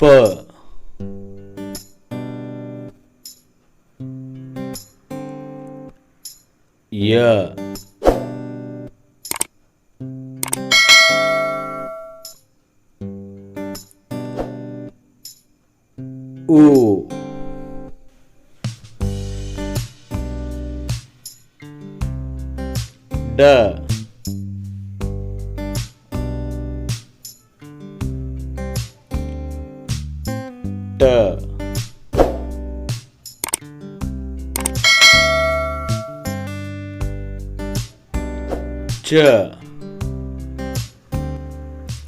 ಪ ಯ ಉ ಡ ಟ ಚ.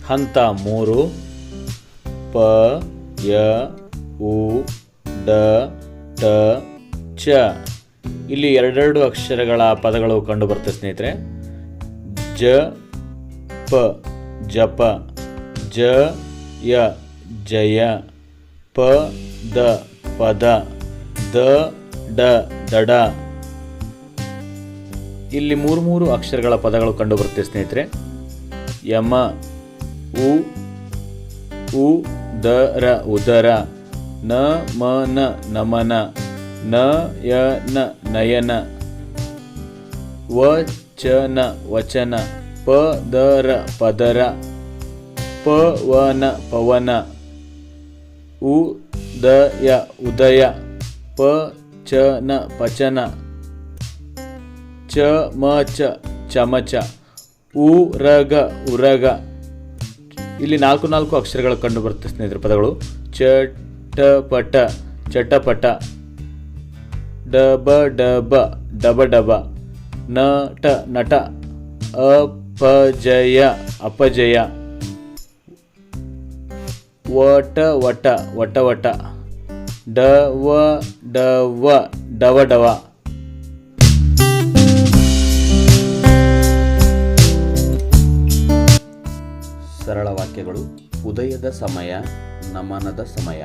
ಹಂತ ಮೂರು. ಪ, ಯ, ಉ, ಡ, ಟ, ಚ. ಇಲ್ಲಿ ಎರಡೆರಡು ಅಕ್ಷರಗಳ ಪದಗಳು ಕಂಡು ಬರ್ತವೆ ಸ್ನೇಹಿತರೆ. ಜ, ಪ, ಜಪ. ಜ, ಯ, ಜಯ. ದ ಪದ ದ ಡ ದಡ ಇಲ್ಲಿ ಮೂರು ಮೂರು ಅಕ್ಷರಗಳ ಪದಗಳು ಕಂಡು ಬರ್ತವೆ ಸ್ನೇಹಿತರೆ. ಯಮ, ಉ ಉ, ದ, ರ, ಉದರ. ನ, ಮ, ನ, ನಮನ. ನ, ಯ, ನ, ನಯನ. ವ, ಚ, ನ, ವಚನ. ಪ, ದ, ರ, ಪದರ. ಪ, ವ, ನ, ಪವನ. ಉ ದ ಯ ಉದಯ, ಪ, ಚ, ನ, ಪಚನ. ಚ, ಮ, ಚ, ಚಮಚ. ಉರಗ ಉರಗ ಇಲ್ಲಿ ನಾಲ್ಕು ನಾಲ್ಕು ಅಕ್ಷರಗಳು ಕಂಡು ಬರುತ್ತೆ ಸ್ನೇಹಿತರ ಪದಗಳು. ಚಟಪಟ. ಚಟಪಟ ಡಬ ಡಬ. ಡಬ ಡಬ ನಟ. ನಟ ಅಪಜಯ ಅಪಜಯ. ವಟ ವಟ ವಟ ವಟ. ಡವ ಡವ ಡವ ಡವ. ಸರಳ ವಾಕ್ಯಗಳು. ಉದಯದ ಸಮಯ ನಮನದ ಸಮಯ.